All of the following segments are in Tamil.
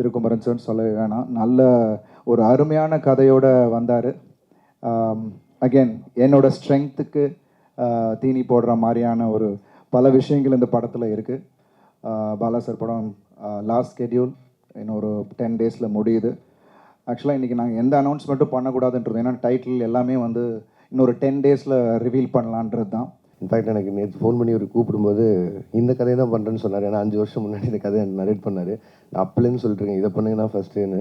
திருக்குமரன் சார் சொல்லவே வேணாம். நல்ல ஒரு அருமையான கதையோடு வந்தார். அகெயின் என்னோடய ஸ்ட்ரெங்க்த்துக்கு தீனி போடுற மாதிரியான ஒரு பல விஷயங்கள் இந்த படத்தில் இருக்குது பாலா சார் படம் லாஸ்ட் ஸ்கெடியூல் இன்னும் ஒரு டென் டேஸில் முடியுது. ஆக்சுவலாக இன்றைக்கி நாங்கள் எந்த அனௌன்ஸ்மெண்ட்டும் பண்ணக்கூடாதுன்றது ஏன்னா டைட்டில் எல்லாமே வந்து இன்னொரு டென் டேஸில் ரிவீல் பண்ணலான்றது தான் இன்ஃபேக்ட் எனக்கு நேற்று ஃபோன் பண்ணி ஒரு கூப்பிடும்போது இந்த கதையை தான் பண்ணுறேன்னு சொன்னார். ஏன்னா அஞ்சு வருஷம் முன்னாடி இந்த கதையை நரேட் பண்ணார். நான் அப்பலேருந்து சொல்லிட்டுருக்கேன் இதை பண்ணுங்கன்னா ஃபஸ்ட்டுன்னு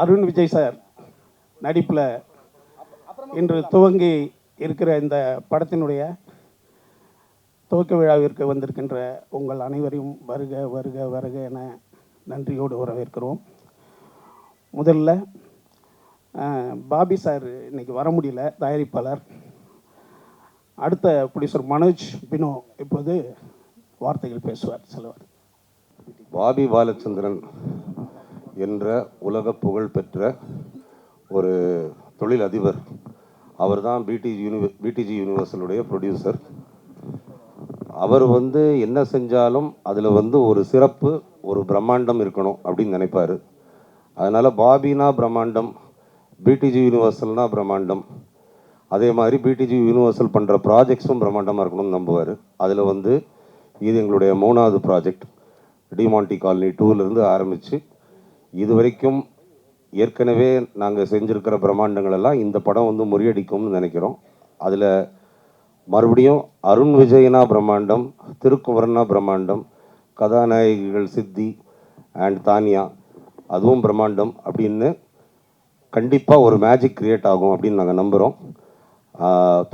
அருண் விஜய் சார் நடிப்பில் இன்று துவங்கி இருக்கிற இந்த படத்தினுடைய துவக்க விழாவிற்கு வந்திருக்கின்ற உங்கள் அனைவரையும் வருக வருக வருக என நன்றியோடு வரவேற்கிறோம். முதல்ல பாபி சார் இன்றைக்கி வர முடியல தயாரிப்பாளர். அடுத்த ப்ரொடியூசர் மனோஜ் பினோ இப்போது வார்த்தைகள் பேசுவார் செல்வார். பாபி பாலச்சந்திரன். என்ற உலக புகழ் பெற்ற ஒரு தொழில் அதிபர் அவர் தான் பிடிஜி யூனிவர் பிடிஜி யூனிவர்சலுடைய ப்ரொடியூசர் அவர் வந்து என்ன செஞ்சாலும் அதில் வந்து ஒரு சிறப்பு ஒரு பிரம்மாண்டம் இருக்கணும் அப்படின்னு நினைப்பார். அதனால் பாபினா பிரம்மாண்டம் பிடிஜி யூனிவர்சல்னா பிரம்மாண்டம். அதே மாதிரி பிடிஜி யூனிவர்சல் பண்ணுற ப்ராஜெக்ட்ஸும் பிரம்மாண்டமாக இருக்கணும்னு நம்புவார். அதில் வந்து இது எங்களுடைய மூணாவது ப்ராஜெக்ட் டிமாண்டி காலனி டூலேருந்து ஆரம்பித்து இது வரைக்கும் ஏற்கனவே நாங்கள் செஞ்சுருக்கிற பிரம்மாண்டங்கள் எல்லாம் இந்த படம் வந்து முறியடிக்கும்னு நினைக்கிறோம். அதில் மறுபடியும் அருண் விஜயனா பிரம்மாண்டம் திருக்குமரனா பிரம்மாண்டம் கதாநாயகிகள் சித்தி அண்ட் தானியா அதுவும் பிரம்மாண்டம் அப்படின்னு கண்டிப்பாக ஒரு மேஜிக் கிரியேட் ஆகும் அப்படின்னு நாங்கள் நம்புகிறோம்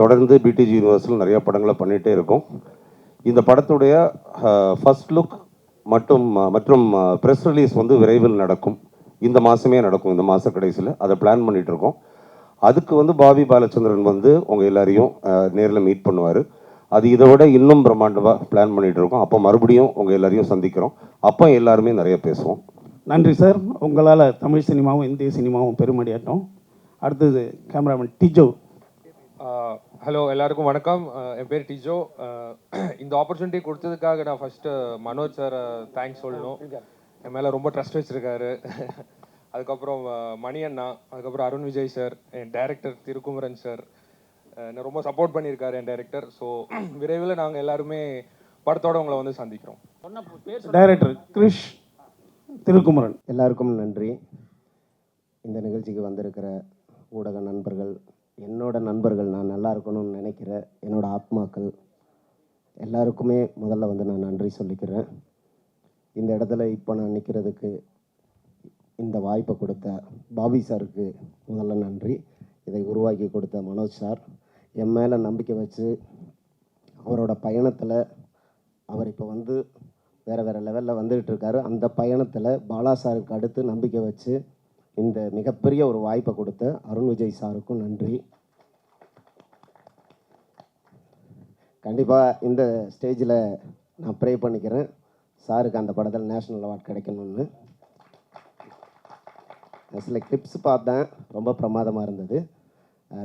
தொடர்ந்து பிடிஜி யூனிவர்ஸில் நிறைய படங்களை பண்ணிகிட்டே இருக்கோம். இந்த படத்துடைய ஃபர்ஸ்ட் லுக் மற்றும் மற்றும் ப்ரெஸ் ரிலீஸ் வந்து விரைவில் நடக்கும். இந்த மாதமே நடக்கும் இந்த மாத கடைசியில். அதை பிளான் பண்ணிட்டு இருக்கோம் அதுக்கு வந்து பாபி பாலச்சந்திரன் வந்து உங்கள் எல்லாரையும் நேரில் மீட் பண்ணுவார். அது இதை விட இன்னும் பிரம்மாண்டமாக பிளான் பண்ணிட்டு இருக்கோம் அப்போ மறுபடியும் உங்கள் எல்லாரையும் சந்திக்கிறோம். அப்போ எல்லாருமே நிறைய பேசுவோம். நன்றி சார் உங்களால் தமிழ் சினிமாவும் இந்திய சினிமாவும் பெருமடியாட்டம். அடுத்தது கேமராமேன் டிஜோ ஹலோ எல்லாருக்கும் வணக்கம். என் பேர் டிஜோ இந்த ஆப்பர்ச்சுனிட்டி கொடுத்ததுக்காக நான் ஃபஸ்ட்டு மனோஜ் சார் தேங்க்ஸ் சொல்லணும். என் மேலே ரொம்ப ட்ரஸ்ட் வச்சுருக்காரு. அதுக்கப்புறம் மணி அண்ணா அதுக்கப்புறம் அருண் விஜய் சார் என் டைரக்டர் திருக்குமரன் சார் என்னை ரொம்ப சப்போர்ட் பண்ணியிருக்காரு என் டைரக்டர் ஸோ விரைவில் நாங்கள் எல்லாருமே படத்தோட உங்களை வந்து சந்திக்கிறோம். டைரக்டர் கிரிஷ் திருக்குமரன். எல்லாருக்கும் நன்றி. இந்த நிகழ்ச்சிக்கு வந்திருக்கிற ஊடக நண்பர்கள் என்னோட நண்பர்கள் நான் நல்லா இருக்கணும்னு நினைக்கிற என்னோட ஆத்மாக்கள் எல்லாருக்குமே முதல்ல வந்து நான் நன்றி சொல்லிக்கிறேன். இந்த இடத்துல இப்போ நான் நிற்கிறதுக்கு இந்த வாய்ப்பை கொடுத்த பாபி சாருக்கு முதல்ல நன்றி. இதை உருவாக்கி கொடுத்த மனோஜ் சார். என் மேலே நம்பிக்கை வச்சு அவரோட பயணத்தில் அவர் இப்போ வந்து வேறு வேறு லெவலில் வந்துகிட்டு இருக்காரு. அந்த பயணத்தில் பாலா சாருக்கு அடுத்து நம்பிக்கை வச்சு இந்த மிகப்பெரிய ஒரு வாய்ப்பை கொடுத்த அருண் விஜய் சாருக்கும் நன்றி. கண்டிப்பாக இந்த ஸ்டேஜில் நான் ப்ரே பண்ணிக்கிறேன். சாருக்கு அந்த படத்தில் நேஷ்னல் அவார்ட் கிடைக்கணும்னு. சில கிளிப்ஸ் பார்த்தேன். ரொம்ப பிரமாதமாக இருந்தது.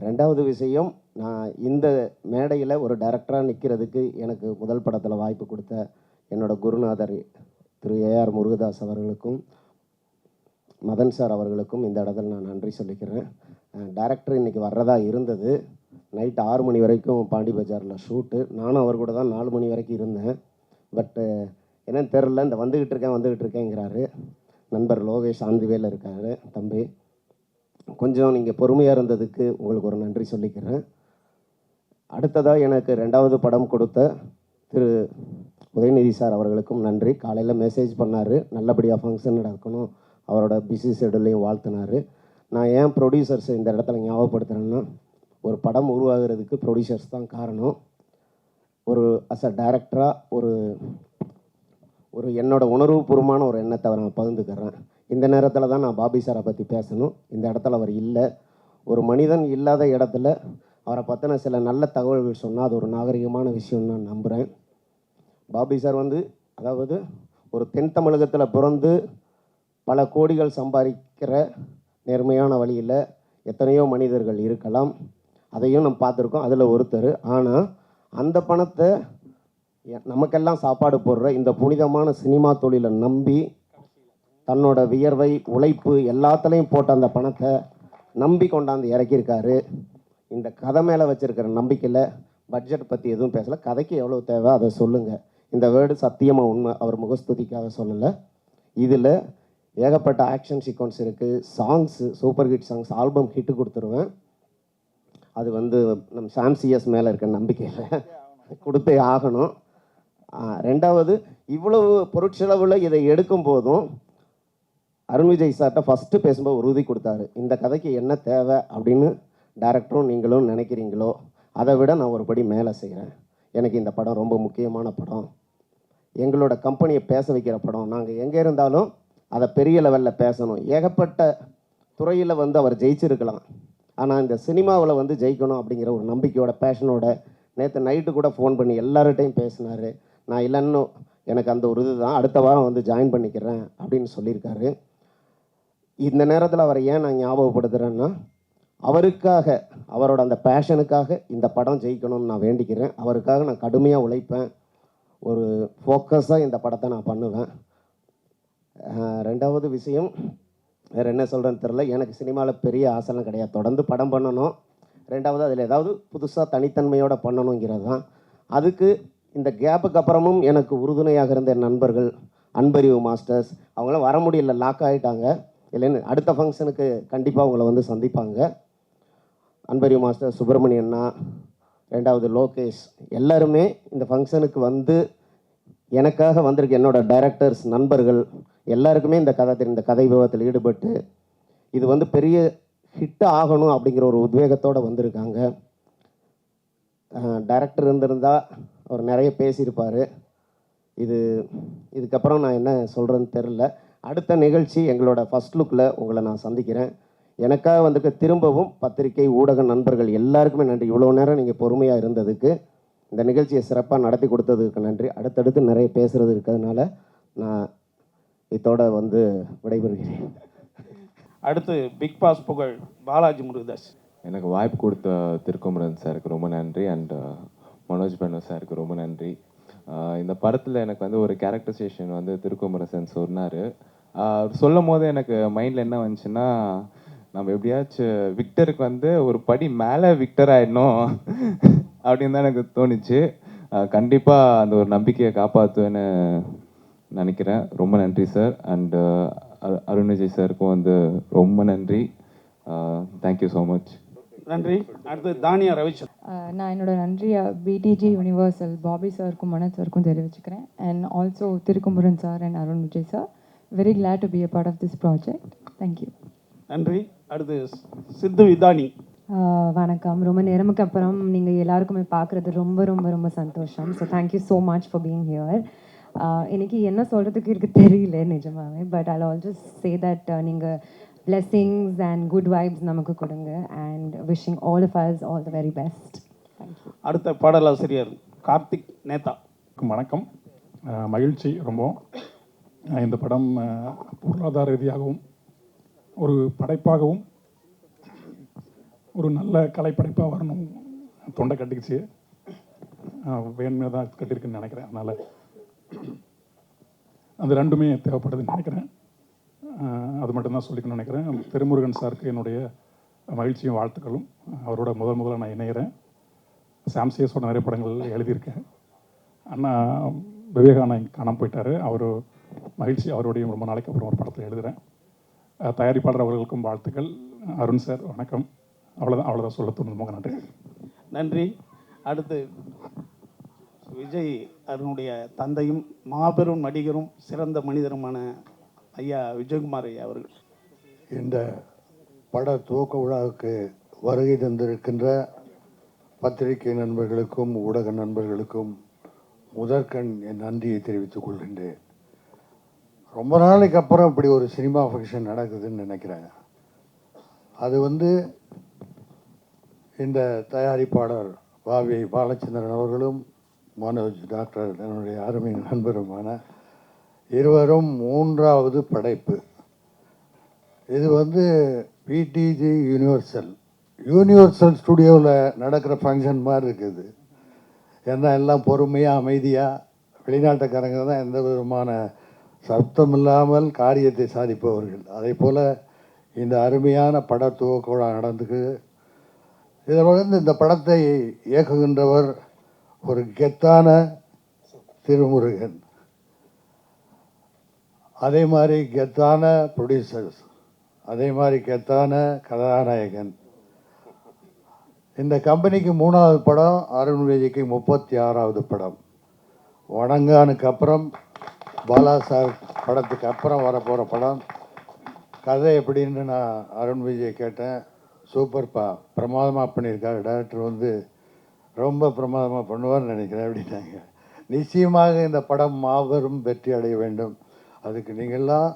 ரெண்டாவது விஷயம் நான் இந்த மேடையில் ஒரு டைரக்டராக நிற்கிறதுக்கு எனக்கு முதல் படத்தில் வாய்ப்பு கொடுத்த என்னோடய குருநாதர் திரு ஏஆர் முருகதாஸ் அவர்களுக்கும் மதன் சார் அவர்களுக்கும் இந்த இடத்துல நான் நன்றி சொல்லிக்கிறேன். டேரக்டர் இன்றைக்கி வர்றதா இருந்தது. நைட் ஆறு மணி வரைக்கும் பாண்டி பஜாரில் ஷூட்டு நானும் அவர் கூட தான் நாலு மணி வரைக்கும் இருந்தேன். பட்டு என்னன்னு தெரில இந்த வந்துக்கிட்டு இருக்கேன் வந்துக்கிட்டு இருக்கேங்கிறாரு. நண்பர் லோகேஷ் ஆந்திவேல இருக்காரு தம்பி. கொஞ்சம் நீங்கள் பொறுமையாக இருந்ததுக்கு உங்களுக்கு ஒரு நன்றி சொல்லிக்கிறேன். அடுத்ததாக எனக்கு ரெண்டாவது படம் கொடுத்த திரு உதயநிதி சார் அவர்களுக்கும் நன்றி. காலையில் மெசேஜ் பண்ணார். நல்லபடியாக ஃபங்க்ஷன் நடக்கணும். அவரோட பிஸி ஷெடியூலையும் வாழ்த்தினார். நான் ஏன் ப்ரொடியூசர்ஸை இந்த இடத்துல ஞாபகப்படுத்துகிறேன்னா ஒரு படம் உருவாகிறதுக்கு ப்ரொடியூசர்ஸ் தான் காரணம். ஒரு அஸ் அ டைரக்டராக ஒரு ஒரு என்னோடய உணர்வுபூர்வமான ஒரு எண்ணத்தை நான் பகிர்ந்துக்கிறேன். இந்த நேரத்தில் தான் நான் பாபி சாரை பற்றி பேசணும். இந்த இடத்துல அவர் இல்லை. ஒரு மனிதன் இல்லாத இடத்துல அவரை பற்றின சில நல்ல தகவல்கள் சொன்னால் அது ஒரு நாகரிகமான விஷயம்னு நான் நம்புகிறேன் பாபி சார் வந்து அதாவது ஒரு தென் தமிழகத்தில் பிறந்து பல கோடிகள் சம்பாதிக்கிற நேர்மையான வழியில் எத்தனையோ மனிதர்கள் இருக்கலாம். அதையும் நம்ம பார்த்துருக்கோம். அதில் ஒருத்தர். ஆனால் அந்த பணத்தை எ- நமக்கெல்லாம் சாப்பாடு போடுற இந்த புனிதமான சினிமா தொழிலை நம்பி தன்னோட வியர்வை உழைப்பு எல்லாத்துலேயும் போட்ட அந்த பணத்தை நம்பி கொண்டாந்து இறக்கியிருக்காரு. இந்த கதை மேலே வச்சுருக்கிற நம்பிக்கையில் பட்ஜெட் பற்றி எதுவும் பேசலை. கதைக்கு எவ்வளோ தேவை அதை சொல்லுங்கள் இந்த வேர்டு சத்தியமாக உண்மை. அவர் முகஸ்துதிக்காக சொல்லலை. இதில் ஏகப்பட்ட ஆக்ஷன் சீக்வன்ஸ் இருக்குது songs super hit songs album hit கொடுத்துருவேன். அது வந்து நம் சாம்சியஸ் மேலே இருக்க நம்பிக்கையில் கொடுத்தே ஆகணும். ரெண்டாவது இவ்வளவு பொருட்செலவில் இதை எடுக்கும் போதும் அருண் விஜய் சார்கிட்ட ஃபஸ்ட்டு பேசும்போது உறுதி கொடுத்தாரு. இந்த கதைக்கு என்ன தேவை அப்படின்னு டேரக்டரும் நீங்களும் நினைக்கிறீங்களோ அதை விட நான் ஒரு படி மேலே செய்கிறேன் எனக்கு இந்த படம் ரொம்ப முக்கியமான படம். எங்களோட கம்பெனியை பேச வைக்கிற படம். நாங்கள் எங்கே இருந்தாலும் அதை பெரிய லெவலில் பேசணும். ஏகப்பட்ட துறையில் வந்து அவர் ஜெயிச்சிருக்கலாம். ஆனால் இந்த சினிமாவில் வந்து ஜெயிக்கணும் அப்படிங்கிற ஒரு நம்பிக்கையோட பேஷனோட நேற்று நைட்டு கூட ஃபோன் பண்ணி எல்லார்கிட்டையும் பேசினார். நான் இல்லைன்னு எனக்கு அந்த ஒரு இதுதான். அடுத்த வாரம் வந்து ஜாயின் பண்ணிக்கிறேன் அப்படின்னு சொல்லியிருக்காரு. இந்த நேரத்தில் அவரை ஏன் நான் ஞாபகப்படுத்துகிறேன்னா அவருக்காக அவரோட அந்த பேஷனுக்காக இந்த படம் ஜெயிக்கணும்னு நான் வேண்டிக்கிறேன். அவருக்காக நான் கடுமையாக உழைப்பேன். ஒரு ஃபோக்கஸாக இந்த படத்தை நான் பண்ணுவேன். ரெண்டாவது விஷயம் வேறு என்ன சொல்கிறேன்னு தெரில எனக்கு சினிமாவில் பெரிய ஆசைலாம் கிடையாது. தொடர்ந்து படம் பண்ணணும். ரெண்டாவது அதில் ஏதாவது புதுசாக தனித்தன்மையோடு பண்ணணுங்கிறது தான். அதுக்கு இந்த கேப்புக்கு அப்புறமும் எனக்கு உறுதுணையாக இருந்த என் நண்பர்கள் அன்பறிவு மாஸ்டர்ஸ் அவங்களாம் வர முடியல லாக் ஆகிட்டாங்க இல்லைன்னு அடுத்த ஃபங்க்ஷனுக்கு கண்டிப்பாக அவங்கள வந்து சந்திப்பாங்க. அன்பறிவு மாஸ்டர் சுப்பிரமணியண்ணா ரெண்டாவது லோகேஷ் எல்லாருமே இந்த ஃபங்க்ஷனுக்கு வந்து எனக்காக வந்திருக்க என்னோட டைரக்டர்ஸ் நண்பர்கள் எல்லாருக்குமே இந்த கதை தெரியும். இந்த கதை விபத்தில் ஈடுபட்டு இது வந்து பெரிய ஹிட் ஆகணும் அப்படிங்கிற ஒரு உத்வேகத்தோடு வந்திருக்காங்க. டைரக்டர் இருந்திருந்தால் அவர் நிறைய பேசியிருப்பார். இது இதுக்கப்புறம் நான் என்ன சொல்கிறேன்னு தெரில அடுத்த நிகழ்ச்சி எங்களோட ஃபர்ஸ்ட் லுக்கில் உங்களை நான் சந்திக்கிறேன். எனக்காக வந்துட்டு திரும்பவும் பத்திரிகை ஊடக நண்பர்கள் எல்லாருக்குமே நன்றி. இவ்வளோ நேரம் நீங்கள் பொறுமையாக இருந்ததுக்கு இந்த நிகழ்ச்சியை சிறப்பாக நடத்தி கொடுத்ததுக்கு நன்றி. அடுத்தடுத்து நிறைய பேசுகிறது இருக்கிறதுனால நான் இதோட வந்து விடைபெறுகிறேன். அடுத்து பிக் பாஸ் புகழ் பாலாஜி முருகதாஸ். எனக்கு வாய்ப்பு கொடுத்த திருக்குமரன் சாருக்கு ரொம்ப நன்றி. அண்ட் மனோஜ் பனு சாருக்கு ரொம்ப நன்றி. ஆஹ் இந்த படத்தில் எனக்கு வந்து ஒரு கேரக்டரைசேஷன் வந்து திருக்குமரசன் சொன்னார். சொல்லும் போது எனக்கு மைண்டில் என்ன வந்துச்சுன்னா நம்ம எப்படியாச்சும் விக்டருக்கு வந்து ஒரு படி மேலே விக்டர் ஆயிடணும் அப்படின்னு தான் எனக்கு தோணுச்சு. கண்டிப்பாக அந்த ஒரு நம்பிக்கையை காப்பாற்றுவேன்னு நினைக்கிறேன். ரொம்ப நன்றி சார். அண்ட் அருண் விஜய் சாருக்கும் வந்து ரொம்ப நன்றி. தேங்க்யூ ஸோ மச் நன்றி. அடுத்து தானியா ரவிச்சந்திரன். ஆஹ் நான் என்னோட நன்றியை பிடிஜி யூனிவர்சல் பாபி சாருக்கும் மனோஜ் சாருக்கும் தெரிவிச்சுக்கிறேன். And also Thirukumaran sir and Arun Vijay sir. Very glad to be a part of this project thank you நன்றி. அடுத்து சித்து விதானி வணக்கம். ரொம்ப நேரமுக்கு அப்புறம் நீங்கள் எல்லாருக்குமே பார்க்குறது ரொம்ப ரொம்ப ரொம்ப சந்தோஷம். So thank you so much for being here இன்னைக்கு என்ன சொல்கிறதுக்கு இருக்கு தெரியல நிஜமாவே but I also say that நீங்கள் பிளெஸ்ஸிங்ஸ் அண்ட் குட் வைப்ஸ் நமக்கு கொடுங்க and wishing all of us all the very best அடுத்த பாடலாசிரியர் கார்த்திக் நேதா வணக்கம். மகிழ்ச்சி ரொம்ப இந்த படம் பொருளாதார ரீதியாகவும் ஒரு படைப்பாகவும் ஒரு நல்ல கலைப்படைப்பாக வரணும் தொண்டை கட்டிக்கிச்சு. வேணுமே தான் கட்டியிருக்குன்னு நினைக்கிறேன். அதனால் அது ரெண்டுமே தேவைப்படுதுன்னு நினைக்கிறேன். அது மட்டும்தான் சொல்லிக்கணும்னு நினைக்கிறேன். திருமுருகன் சாருக்கு என்னுடைய மகிழ்ச்சியும் வாழ்த்துக்களும். அவரோட முதல் முதல்ல நான் இணைகிறேன் சாம்சியஸோட நிறைய படங்கள் எழுதியிருக்கேன். அண்ணா விவேகானந்த் காணாமல் போயிட்டாரு. அவர் மகிழ்ச்சி அவருடைய ரொம்ப நாளைக்கு அப்புறம் ஒரு படத்தில் எழுதுகிறேன் தயாரிப்பாளர் அவர்களுக்கும் வாழ்த்துக்கள். அருண் சார் வணக்கம். அவ்வளோதான் அவ்வளோதான் சொல்ல தோணுது. ரொம்ப நன்றி. நன்றி. அடுத்து விஜய் அதனுடைய தந்தையும் மாபெரும் நடிகரும் சிறந்த மனிதருமான ஐயா விஜயகுமார் ஐயா அவர்கள். இந்த பட துவக்க விழாவுக்கு வருகை தந்திருக்கின்ற பத்திரிகை நண்பர்களுக்கும் ஊடக நண்பர்களுக்கும் முதற்கண் என் நன்றியை தெரிவித்துக் கொள்கின்றேன். ரொம்ப நாளைக்கு அப்புறம் இப்படி ஒரு சினிமா ஃபங்க்ஷன் நடக்குதுன்னு நினைக்கிறேன். அது வந்து இந்த தயாரிப்பாளர் பாவி பாலச்சந்திரன் அவர்களும் மனோஜ் டாக்டர் என்னுடைய அருமை நண்பருமான இருவரும் மூன்றாவது படைப்பு. இது வந்து பிடிஜி யூனிவர்சல் யூனிவர்சல் ஸ்டுடியோவில் நடக்கிற ஃபங்க்ஷன் மாதிரி இருக்குது. ஏன்னா எல்லாம் பொறுமையாக அமைதியாக வெளிநாட்டுக்காரங்க தான் எந்த விதமான சப்தம் இல்லாமல் காரியத்தை சாதிப்பவர்கள். அதே போல் இந்த அருமையான பட துவக்க நடந்துக்கு இதில் வந்து இந்த படத்தை இயக்குகின்றவர் ஒரு கெத்தான திருமுருகன். அதே மாதிரி கெத்தான ப்ரொடியூசர்ஸ் அதே மாதிரி கெத்தான கதாநாயகன். இந்த கம்பெனிக்கு மூணாவது படம் அருண் விஜய்க்கு முப்பத்தி ஆறாவது படம். வணங்கானுக்கு அப்புறம் பாலா சார் படத்துக்கு அப்புறம் வரப்போகிற படம். கதை எப்படின்னு நான் அருண் விஜய் கேட்டேன். சூப்பர்ப்பா பிரமாதமாக பண்ணியிருக்காரு. டேரக்டர் வந்து ரொம்ப பிரமாதமாக பண்ணுவார்னு நினைக்கிறேன் அப்படின்னாங்க. நிச்சயமாக இந்த படம் மாபெரும் வெற்றி அடைய வேண்டும். அதுக்கு நீங்கள்லாம்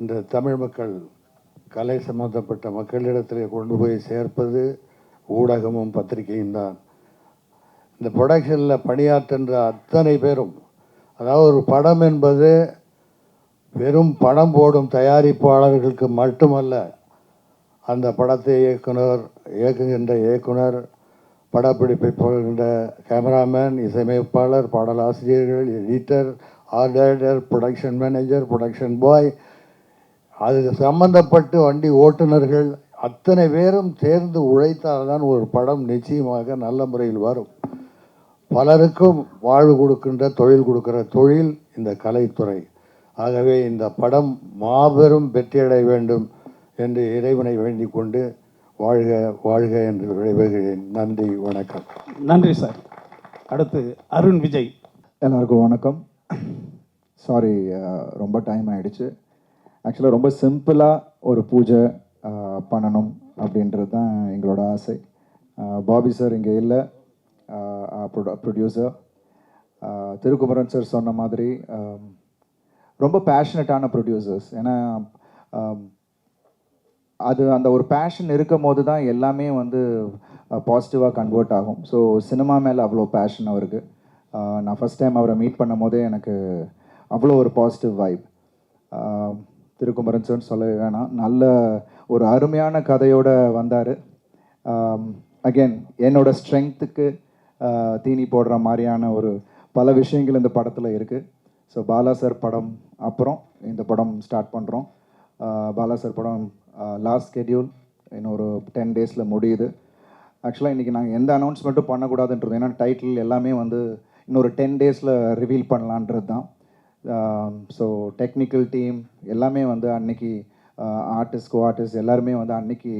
இந்த தமிழ் மக்கள் கலை சம்பந்தப்பட்ட மக்களிடத்தில் கொண்டு போய் சேர்ப்பது ஊடகமும் பத்திரிகையும் தான். இந்த ப்ரொடக்ஷனில் பணியாற்றுகின்ற அத்தனை பேரும் அதாவது ஒரு படம் என்பது வெறும் படம் போடும் தயாரிப்பாளர்களுக்கு மட்டுமல்ல அந்த படத்தை இயக்குனர் இயக்குகின்ற இயக்குனர் படப்பிடிப்பை போகின்ற கேமராமேன் இசையமைப்பாளர் பாடலாசிரியர்கள் editor art director production manager production boy அது சம்பந்தப்பட்டு வண்டி ஓட்டுநர்கள் அத்தனை பேரும் சேர்ந்து உழைத்தால்தான் ஒரு படம் நிச்சயமாக நல்ல முறையில் வரும். பலருக்கும் வாழ்வு கொடுக்கின்ற தொழில் கொடுக்கிற தொழில் இந்த கலைத்துறை. ஆகவே இந்த படம் மாபெரும் வெற்றியடைய வேண்டும் என்று இறைவனை வேண்டிக் கொண்டு வாழ்க வாழ்க என்று விடைபெறுகிறேன். நன்றி வணக்கம். நன்றி சார். அடுத்து அருண் விஜய். எல்லாருக்கும் வணக்கம். சாரி ரொம்ப டைம் ஆயிடுச்சு. ஆக்சுவலாக ரொம்ப சிம்பிளாக ஒரு பூஜை பண்ணணும் அப்படின்றது தான் எங்களோட ஆசை. பாபி சார் இங்கே இல்லை. ப்ரொடியூசர் திருக்குமரன் சார் சொன்ன மாதிரி ரொம்ப பேஷனட்டான ப்ரொடியூசர்ஸ் ஏன்னா அது அந்த ஒரு பேஷன் இருக்கும் போது தான் எல்லாமே வந்து பாசிட்டிவாக கன்வெர்ட் ஆகும். ஸோ சினிமா மேலே அவ்வளோ பேஷன் அவருக்கு. நான் ஃபஸ்ட் டைம் அவரை மீட் பண்ணும் போதே எனக்கு அவ்வளோ ஒரு பாசிட்டிவ் வைப் திருக்குமரன் சார் சொல்ல வேணாம். நல்ல ஒரு அருமையான கதையோடு வந்தார். அகெயின் என்னோட ஸ்ட்ரெங்க்த்துக்கு தீனி போடுற மாதிரியான ஒரு பல விஷயங்கள் இந்த படத்தில் இருக்குது ஸோ பாலா சார் படம் அப்புறம் இந்த படம் ஸ்டார்ட் பண்ணுறோம் பாலா சார் படம் லாஸ்ட் ஸ்கெடியூல் இன்னும் ஒரு டென் டேஸில் முடியுது. ஆக்சுவலாக இன்றைக்கி நாங்கள் எந்த அனௌன்ஸ்மெண்ட்டும் பண்ணக்கூடாதுன்றது ஏன்னா டைட்டில் எல்லாமே வந்து இன்னொரு டென் டேஸில் ரிவீல் பண்ணலான்றது தான். ஸோ டெக்னிக்கல் டீம் எல்லாமே வந்து அன்னைக்கு ஆர்டிஸ்ட் கோ ஆர்டிஸ்ட் எல்லாருமே வந்து அன்னைக்கு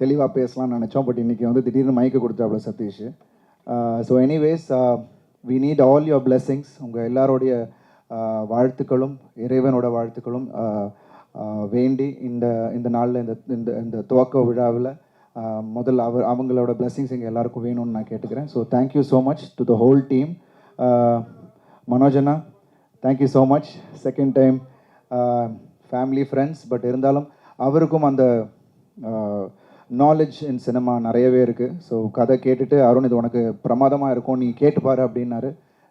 தெளிவாக பேசலாம்னு நினச்சோம். பட் இன்றைக்கி வந்து திடீர்னு mic கொடுத்தாப்புல Sathish. So anyways we need all your blessings உங்கள் எல்லாருடைய வாழ்த்துக்களும் இறைவனோட வாழ்த்துக்களும். வேண்டி இந்த இந்த நாளில் இந்த இந்த இந்த துவக்க விழாவில் முதல்ல அவர் அவங்களோட blessings எங்கள் எல்லாருக்கும் வேணும்னு நான் கேட்டுக்கிறேன். So thank you so much to the whole team மனோஜனா thank you so much second time family friends but இருந்தாலும் அவருக்கும் அந்த நாலேஜ் இன் சினிமா நிறையவே இருக்குது ஸோ கதை கேட்டுட்டு அருண் இது உனக்கு பிரமாதமாக இருக்கும் நீ கேட்டு பாரு அப்படின்னாரு.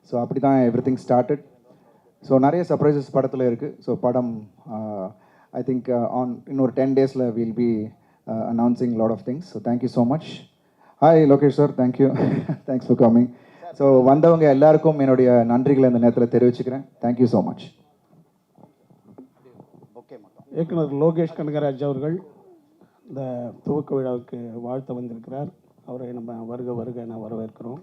ஸோ அப்படி தான் எவ்ரி திங் ஸ்டார்டட் ஸோ நிறைய சர்ப்ரைசஸ் படத்தில் இருக்குது ஸோ படம் ஐ திங்க் ஆன் இன்னொரு டென் டேஸில் will be announcing lot of things so thank you so much hi Lokesh sir thank you thanks for coming so வந்தவங்க எல்லாருக்கும் என்னுடைய நன்றிகளை இந்த நேரத்தில் தெரிவிச்சுக்கிறேன். தேங்க்யூ ஸோ மச் இயக்குனர் லோகேஷ் கனகராஜ் அவர்கள் இந்த துவக்க விழாவுக்கு வாழ்த்த வந்திருக்கிறார். அவரை நம்ம வருக வருக என வரவேற்கிறோம்.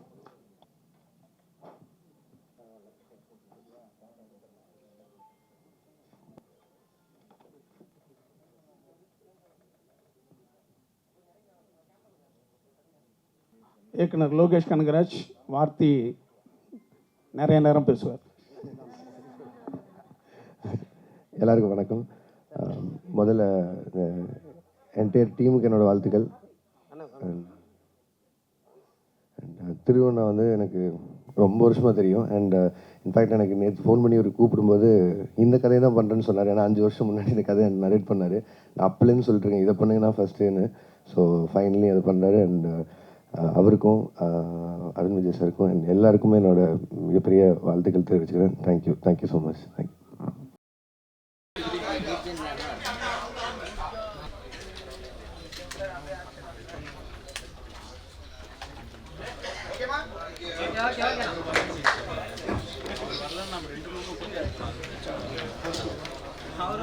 இயக்குனர் லோகேஷ் கனகராஜ் வார்த்தி நிறைய நேரம் பேசுவார். எல்லாருக்கும் வணக்கம். முதல்ல என்டையர் டீமுக்கு என்னோடய வாழ்த்துக்கள். திருவண்ணா வந்து எனக்கு ரொம்ப வருஷமாக தெரியும். அண்ட் இன்ஃபேக்ட் எனக்கு நேற்று ஃபோன் பண்ணி ஒரு கூப்பிடும்போது இந்த கதையை தான் பண்ணுறேன்னு சொன்னார். ஏன்னா அஞ்சு வருஷம் முன்னாடி இந்த கதையை நரேட் பண்ணார். நான் அப்பலேருந்து சொல்லிட்டுருக்கேன் இதை பண்ணுங்கன்னா ஃபஸ்ட்டுன்னு ஸோ ஃபைனலி அதை பண்ணுறாரு அண்ட் அவருக்கும் அருண் விஜய் சாருக்கும் எல்லாருக்குமே என்னோட மிகப்பெரிய வாழ்த்துக்கள் தெரிவிச்சுக்கிறேன். Thank you thank you so much thank you